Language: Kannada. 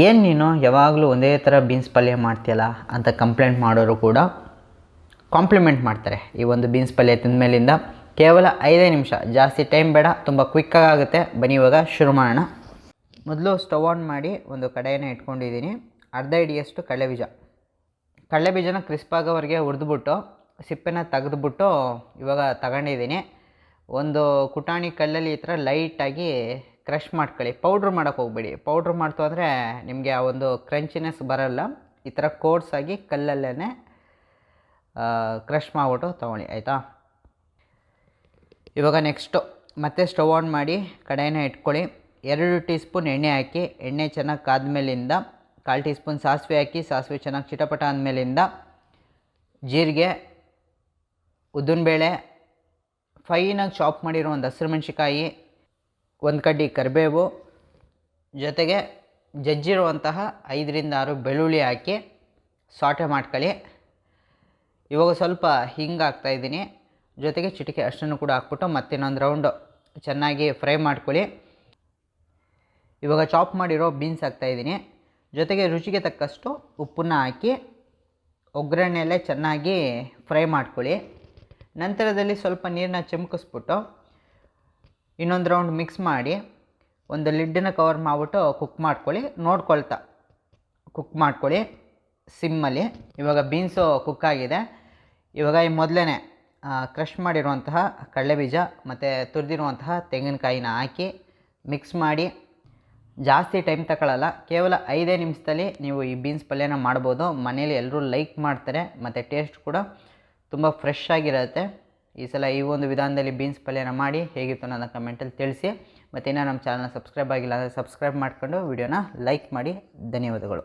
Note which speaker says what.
Speaker 1: ಏನು ನೀನು ಯಾವಾಗಲೂ ಒಂದೇ ಥರ ಬೀನ್ಸ್ ಪಲ್ಯ ಮಾಡ್ತೀಯಲ್ಲ ಅಂತ ಕಂಪ್ಲೇಂಟ್ ಮಾಡೋರು ಕೂಡ ಕಾಂಪ್ಲಿಮೆಂಟ್ ಮಾಡ್ತಾರೆ. ಈ ಒಂದು ಬೀನ್ಸ್ ಪಲ್ಯ ತಿಂದಮೇಲಿಂದ ಕೇವಲ ಐದೇ ನಿಮಿಷ. ಜಾಸ್ತಿ ಟೈಮ್ ಬೇಡ, ತುಂಬ ಕ್ವಿಕ್ಕಾಗಿ ಆಗುತ್ತೆ. ಬನ್ನಿ ಇವಾಗ ಶುರು ಮಾಡೋಣ. ಮೊದಲು ಸ್ಟವ್ ಆನ್ ಮಾಡಿ ಒಂದು ಕಡೆಯನ್ನು ಇಟ್ಕೊಂಡಿದ್ದೀನಿ. ಅರ್ಧ ಹಿಡಿಯಷ್ಟು ಕಡಲೆಬೀಜ ಕಡಲೆಬೀಜನ ಕ್ರಿಸ್ಪ್ ಆಗೋವರೆಗೆ ಹುರಿದ್ಬಿಟ್ಟು, ಸಿಪ್ಪೆನ ತೆಗೆದುಬಿಟ್ಟು ಇವಾಗ ತಗೊಂಡಿದ್ದೀನಿ. ಒಂದು ಕುಟಾಣಿ ಕಲ್ಲಲ್ಲಿ ಈ ಥರ ಲೈಟಾಗಿ ಕ್ರಷ್ ಮಾಡ್ಕೊಳ್ಳಿ. ಪೌಡ್ರ್ ಮಾಡೋಕ್ಕೆ ಹೋಗ್ಬೇಡಿ. ಪೌಡ್ರ್ ಮಾಡ್ತು ಅಂದರೆ ನಿಮಗೆ ಆ ಒಂದು ಕ್ರಂಚಿನೆಸ್ ಬರಲ್ಲ. ಈ ಥರ ಕೋರ್ಸಾಗಿ ಕಲ್ಲಲ್ಲೇ ಕ್ರಷ್ ಮಾಡಿಬಿಟ್ಟು ತೊಗೊಳ್ಳಿ, ಆಯಿತಾ? ಇವಾಗ ನೆಕ್ಸ್ಟು, ಮತ್ತೆ ಸ್ಟವ್ ಆನ್ ಮಾಡಿ ಕಡಾಯಿನ ಇಟ್ಕೊಳ್ಳಿ. ಎರಡು ಟೀ ಸ್ಪೂನ್ ಎಣ್ಣೆ ಹಾಕಿ, ಎಣ್ಣೆ ಚೆನ್ನಾಗಿ ಕಾದ್ಮೇಲಿಂದ, ಕಾಲು ಟೀ ಸ್ಪೂನ್ ಸಾಸಿವೆ ಹಾಕಿ, ಸಾಸಿವೆ ಚೆನ್ನಾಗಿ ಚಿಟಪಟ ಆದಮೇಲಿಂದ, ಜೀರಿಗೆ, ಉದ್ದಿನಬೇಳೆ, ಫೈನಾಗಿ ಚಾಪ್ ಮಾಡಿರೋ ಒಂದು ಹಸಿರು ಮೆಣಸಿಕಾಯಿ ಒಂದು ಕಡ್ಡಿ ಕರಿಬೇವು, ಜೊತೆಗೆ ಜಜ್ಜಿರುವಂತಹ ಐದರಿಂದ ಆರು ಬೆಳ್ಳುಳ್ಳಿ ಹಾಕಿ ಸಾಟೆ ಮಾಡ್ಕೊಳ್ಳಿ. ಇವಾಗ ಸ್ವಲ್ಪ ಹಿಂಗೆ ಹಾಕ್ತಾಯಿದ್ದೀನಿ ಜೊತೆಗೆ ಚಿಟಿಕೆ ಅಷ್ಟನ್ನು ಕೂಡ ಹಾಕ್ಬಿಟ್ಟು ಮತ್ತಿನ್ನೊಂದು ರೌಂಡು ಚೆನ್ನಾಗಿ ಫ್ರೈ ಮಾಡ್ಕೊಳ್ಳಿ. ಇವಾಗ ಚಾಪ್ ಮಾಡಿರೋ ಬೀನ್ಸ್ ಹಾಕ್ತಾಯಿದ್ದೀನಿ ಜೊತೆಗೆ ರುಚಿಗೆ ತಕ್ಕಷ್ಟು ಉಪ್ಪನ್ನ ಹಾಕಿ ಒಗ್ಗರಣೆಯಲ್ಲೇ ಚೆನ್ನಾಗಿ ಫ್ರೈ ಮಾಡ್ಕೊಳ್ಳಿ. ನಂತರದಲ್ಲಿ ಸ್ವಲ್ಪ ನೀರನ್ನ ಚಿಮ್ಕಿಸ್ಬಿಟ್ಟು ಇನ್ನೊಂದು ರೌಂಡ್ ಮಿಕ್ಸ್ ಮಾಡಿ ಒಂದು ಲಿಡ್ಡನ್ನ ಕವರ್ ಮಾಡಿಬಿಟ್ಟು ಕುಕ್ ಮಾಡ್ಕೊಳ್ಳಿ. ನೋಡ್ಕೊಳ್ತಾ. ಕುಕ್ ಮಾಡ್ಕೊಳ್ಳಿ. ಸಿಮ್ಮಲ್ಲಿ ಇವಾಗ ಬೀನ್ಸು ಕುಕ್ ಆಗಿದೆ. ಇವಾಗ ಈ ಮೊದಲೇ ಕ್ರಷ್ ಮಾಡಿರುವಂತಹ ಕಡಲೆಬೀಜ ಮತ್ತು ತುರಿದಿರುವಂತಹ ತೆಂಗಿನಕಾಯಿನ ಹಾಕಿ ಮಿಕ್ಸ್ ಮಾಡಿ. ಜಾಸ್ತಿ ಟೈಮ್ ತಗೊಳ್ಳಲ್ಲ ಕೇವಲ ಐದೇ ನಿಮಿಷದಲ್ಲಿ ನೀವು ಈ ಬೀನ್ಸ್ ಪಲ್ಯನ ಮಾಡ್ಬೋದು. ಮನೇಲಿ ಎಲ್ಲರೂ ಲೈಕ್ ಮಾಡ್ತಾರೆ. ಮತ್ತು ಟೇಸ್ಟ್ ಕೂಡ ತುಂಬ ಫ್ರೆಶ್ ಆಗಿರುತ್ತೆ. ಈ ಸಲ ಈ ಒಂದು ವಿಧಾನದಲ್ಲಿ ಬೀನ್ಸ್ ಪಲ್ಯನ ಮಾಡಿ ಹೇಗಿತ್ತು ನನ್ನ ಕಮೆಂಟಲ್ಲಿ ತಿಳಿಸಿ. ಮತ್ತು ಇನ್ನೂ ನಮ್ಮ ಚಾನಲ್ನ ಸಬ್ಸ್ಕ್ರೈಬ್ ಆಗಿಲ್ಲ ಅಂದರೆ ಸಬ್ಸ್ಕ್ರೈಬ್ ಮಾಡಿಕೊಂಡು ವಿಡಿಯೋನ ಲೈಕ್ ಮಾಡಿ. ಧನ್ಯವಾದಗಳು.